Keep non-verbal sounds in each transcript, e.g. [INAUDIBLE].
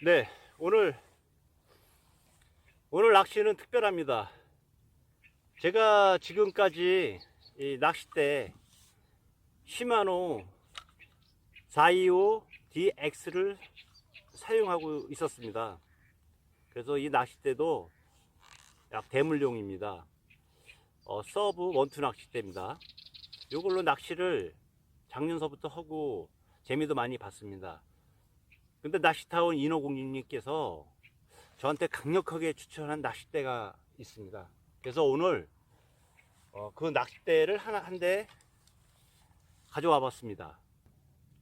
네, 오늘 오늘 낚시는 특별합니다. 제가 지금까지 이 낚싯대 시마노 425 DX를 사용하고 있었습니다. 그래서 이 낚싯대도 약 대물용입니다. 어, 서브 원투 낚싯대입니다. 이걸로 낚시를 작년서부터 하고 재미도 많이 봤습니다. 근데 낚시타운 인어공주님께서 저한테 강력하게 추천한 낚싯대가 있습니다. 그래서 오늘 어, 그 낚싯대를 하나 한 대 가져와 봤습니다.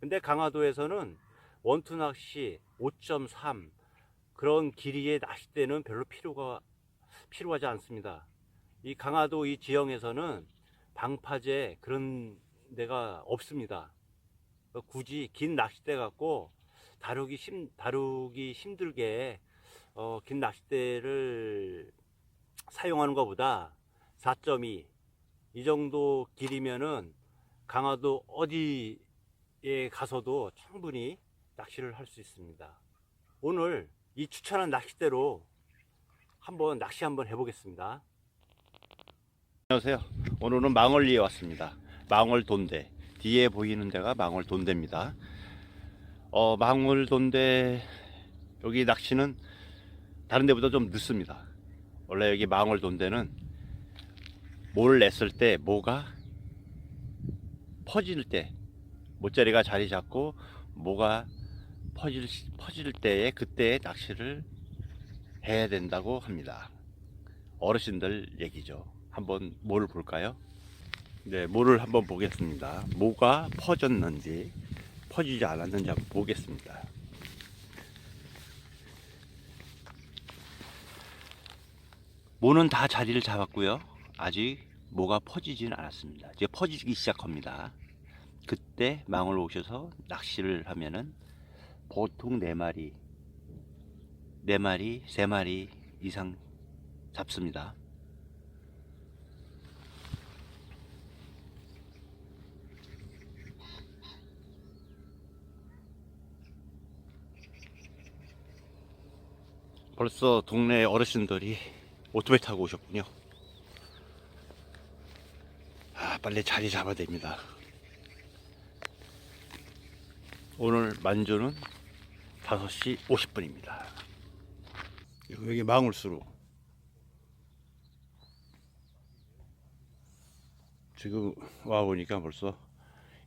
근데 강화도에서는 원투 낚시 5.3 그런 길이의 낚싯대는 별로 필요가 필요하지 않습니다. 이 강화도 이 지형에서는 방파제 그런 데가 없습니다. 굳이 긴 낚싯대 갖고 다루기 힘 다루기 힘들게 어, 긴 낚싯대를 사용하는 것보다 4.2 이 정도 길이면은 강화도 어디에 가서도 충분히 낚시를 할 수 있습니다. 오늘 이 추천한 낚싯대로 한번 낚시 한번 해보겠습니다. 안녕하세요. 오늘은 망월리에 왔습니다. 망월 돈대 뒤에 보이는 데가 망월 돈대입니다. 어, 망월 돈대 여기 낚시는 다른 데보다 좀 늦습니다. 원래 여기 돈대는 모를 냈을 때 모가 퍼질 때 모짜리가 자리 잡고 모가 퍼질 퍼질 때에 그때 낚시를 해야 된다고 합니다. 어르신들 얘기죠. 한번 모를 볼까요? 네, 모를 한번 보겠습니다. 모가 퍼졌는지 퍼지지 않았는지 한번 보겠습니다. 모는 다 자리를 잡았고요. 아직 모가 퍼지진 않았습니다. 이제 퍼지기 시작합니다. 그때 망을 오셔서 낚시를 하면은 보통 4마리, 4마리, 3마리 이상 잡습니다. 벌써 동네 어르신들이 오토바이 타고 오셨군요. 아, 빨리 자리 잡아야 됩니다. 오늘 만조는 5시 50분입니다. 여기 망울수로 지금 와 보니까 벌써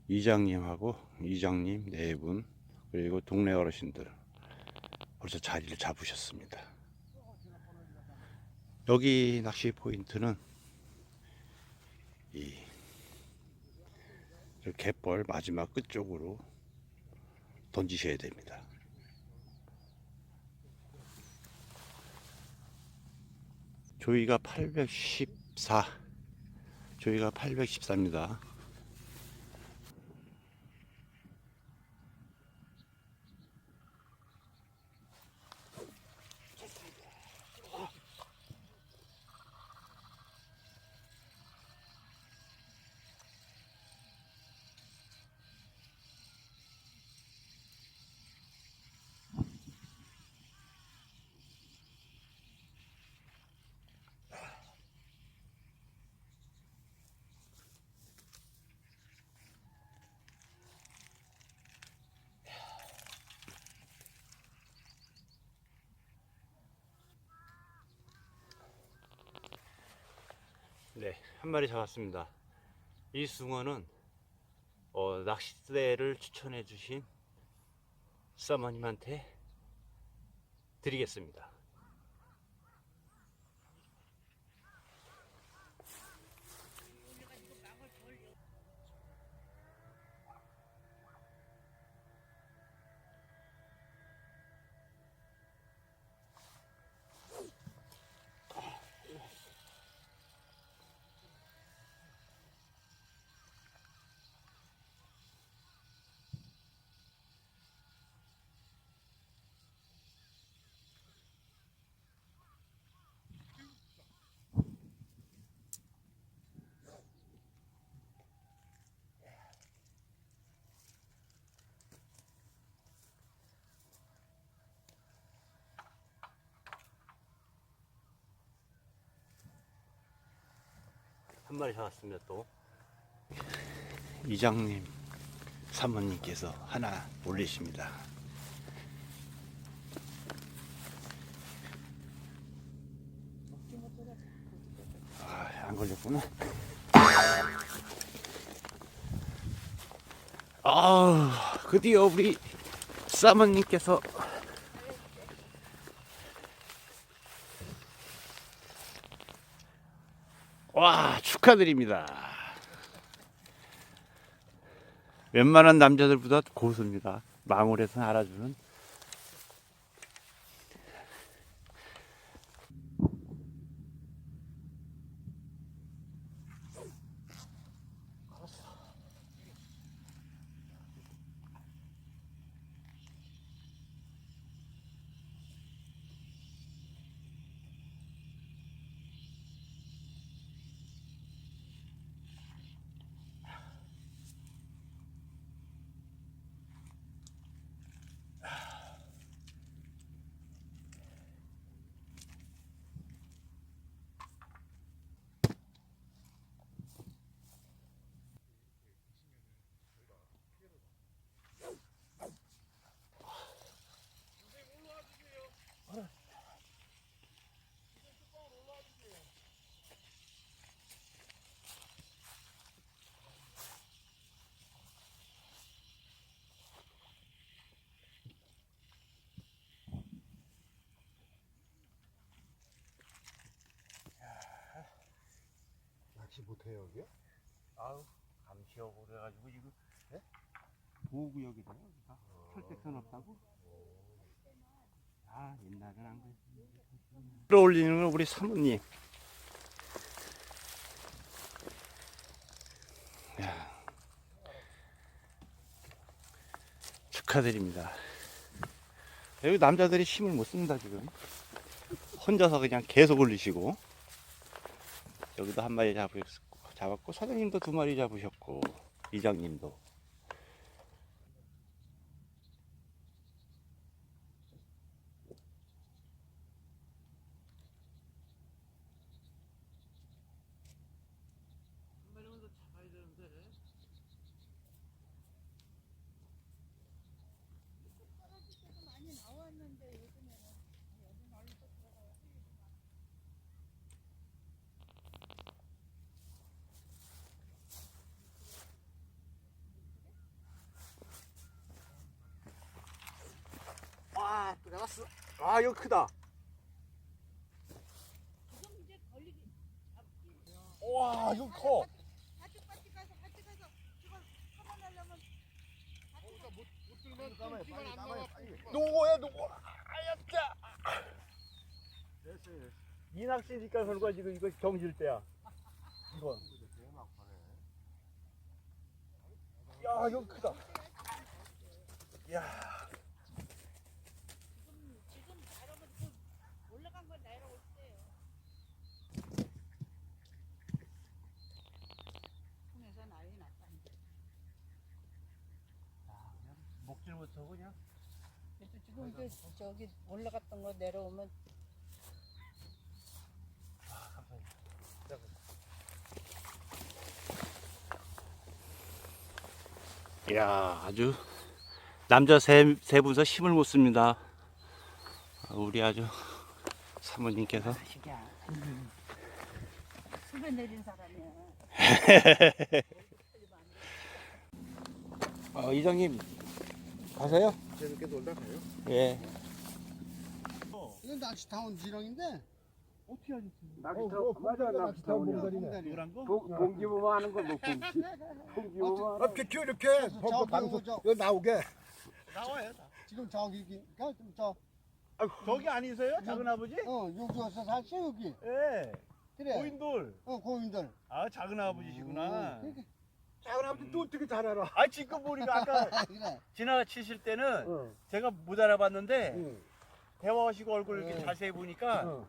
이장님하고 이장님 네 분 그리고 동네 어르신들 벌써 자리를 잡으셨습니다. 여기 낚시 포인트는 이저 갯벌 마지막 끝쪽으로 던지셔야 됩니다. 조이가 814 조이가 814입니다. 네, 한 마리 잡았습니다. 이 숭어는 어, 낚싯대를 추천해 주신 사모님한테 드리겠습니다. 한 마리 잡았습니다 또. 이장님 사모님께서 하나 올리십니다. 아, 안 걸렸구나. 아 드디어 우리 사모님께서 와 축하드립니다. 웬만한 남자들보다 고수입니다. 망울에서 알아주는. 낚시 못해요 여기요? 아우 감시하고 그래가지고 지금 보호구역이다 여기가. 철책선 없다고? 아 옛날엔 안 그랬지 끌어올리는 건 우리 사모님. 야. 축하드립니다. 여기 남자들이 힘을 못 씁니다 지금. 혼자서 그냥 계속 올리시고 여기도 한 마리 잡으, 잡았고 사장님도 두 마리 잡으셨고 이장님도 잡았어. 아, 이거 크다. 와, 이거 커. 누구야, 누구? 아야짜. 이 낚시니까 결과 지금 이거 경질 때야. 이거. 야, 이거 크다. 야, 지금 지금 여러분 그 올라간 건 내려올 때요. 통해서 난리 났다. 이제. 먹질 못하고 그냥. 지금 그 저기 올라갔던 거 내려오면 이야, 아주 남자 세, 세 분서 힘을 못 씁니다. 아, 우리 아주 사모님께서 수배 내린 사람이야. [LAUGHS] 어, 이장님 가세요? 재밌게 놀다 가요? 예. 이건 낚시타운 지렁인데 어떻게 하지? 낚시타운 맞아 낚시타운 봉다리네 노란 거? 공기보만 하는 거뭐 공기 공기보만 아 비켜 이렇게 저 방송 이거 나오게 나와요. 지금 저기 그러니까 좀저 아, 저기 아니세요? 작은 아버지? 어, 여기 와서 사시 여기 예. 그래 고인돌. 어 고인들 아, 작은 아버지시구나. 그러니까 작은 아버지 또 어떻게 잘 알아 아, 지금 보니까 아까 [LAUGHS] 그래 지나치실 때는 어, 제가 못 알아봤는데 응. 대화하시고 얼굴 이렇게 응. 자세히 보니까 어,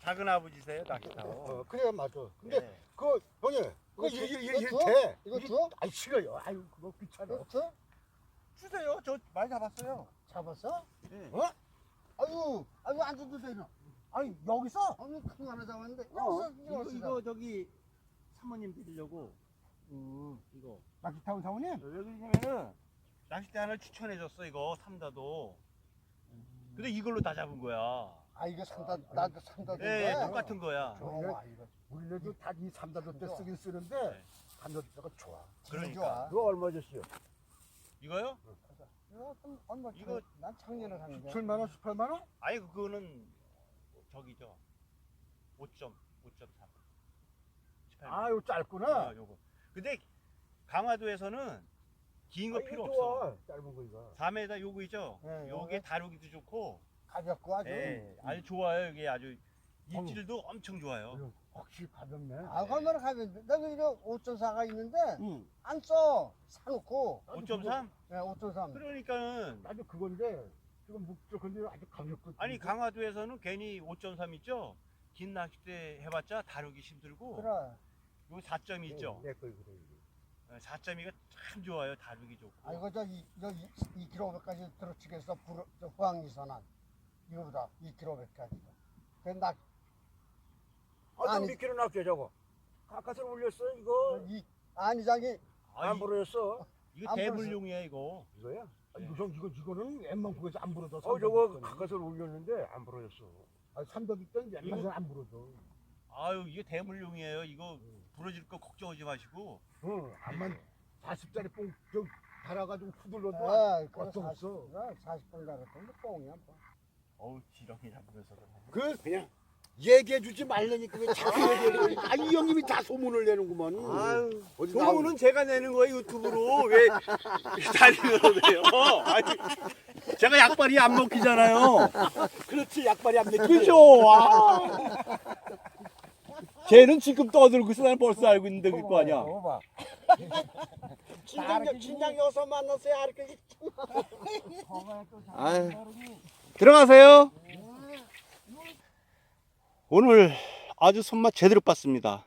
작은 아버지세요, 낚시타고. 어, 그래 맞아 근데 네. 그 형님 그거 이거 줘? 이게 이거 줘? 이렇게 이거 줘? 아이 싫어요 아유 그거 귀찮아 그렇죠? 주세요. 저 많이 잡았어요. 잡았어? 네. 어? 아유, 아유 앉아도 되나? 아니 여기서 아유 큰거 하나 잡았는데 어, 여기서 이거, 이거 저기 사모님 드리려고 음. 이거 낚시 타운 사모님? 왜 그러냐면은 낚싯대 하나 추천해줬어 이거 삼다도 근데 이걸로 다 잡은 거야 아 이거 산다 나도 산다 예, 예 똑같은 거야 좋아 이거 우리네도 다이 삼다도 때 쓰긴 쓰는데 네. 삼다도 때가 좋아. 그러니까 그거 얼마 줬어요? 이거요? 이거 좀 얼마 이거- 난 작년에 샀는데 7만 원, 18만 원? 아니 그거는 저기죠 5점 5.3 아, 이거 짧구나. 아, 요거 근데 강화도에서는 긴거 아, 필요 좋아. 없어. 짧은 거 이거. 4m 요거 있죠? 네, 요게 다루기도 좋고. 가볍고 아주. 예, 아주 좋아요. 이게 아주 입질도 엄청 좋아요. 확실히 가볍네. 아 얼마나 가볍는데 내가 이거 5.4가 있는데 응. 안 써. 사놓고. 5.3? 네, 5.3 그러니까는 나도 그건데 지금 묵적한데 아주 가볍고. 아니 강화도에서는 괜히 5.3 있죠? 긴 낚싯대 해봤자 다루기 힘들고. 그래 요 4점이 있죠 내 거이 그래. 4점이가 참 좋아요 다루기 좋고 아 이거 저 이 저 2kg까지 들어치겠어 불, 저 후항리선한 이거보다 2kg까지 그나 아, 아니. 몇 킬로 낚여 저거? 가까스로 올렸어 이거? 이 안장이 아, 안 이, 부러졌어? 이거 안 대물용이야 이거 이거야? 아, 네. 이거 이거 이거는 웬만큼에서 안 부러져. 어 저거 가까스로 올렸는데 안 부러졌어. 아, 삼덕 있던 웬만해서 안 부러져. 아유 이게 대물용이에요 이거 부러질 거 걱정하지 마시고 응, 암만 40짜리 뽕저 달아가지고 후들러도 아, 것도 없어. 40분 가겠던데 뽕이야 뭐. 어우 지렁이 잡으면서 그 그냥 얘기해 주지 말라니까 왜 자꾸 [LAUGHS] 얘기해. 아이 형님이 다 소문을 내는구만. 아유 어디 소문은 제가 내는 거예요 유튜브로 왜 [LAUGHS] 달리는 거예요 아니 제가 약발이 안 먹히잖아요 그렇지 약발이 안 맺혀. 그죠 아. 쟤는 지금 떠들고 있어 나는 벌써 알고 있는데 그거 아니야. 친장 친장 여서 만났어요. 이렇게 아유, 들어가세요. 오늘 아주 손맛 제대로 봤습니다.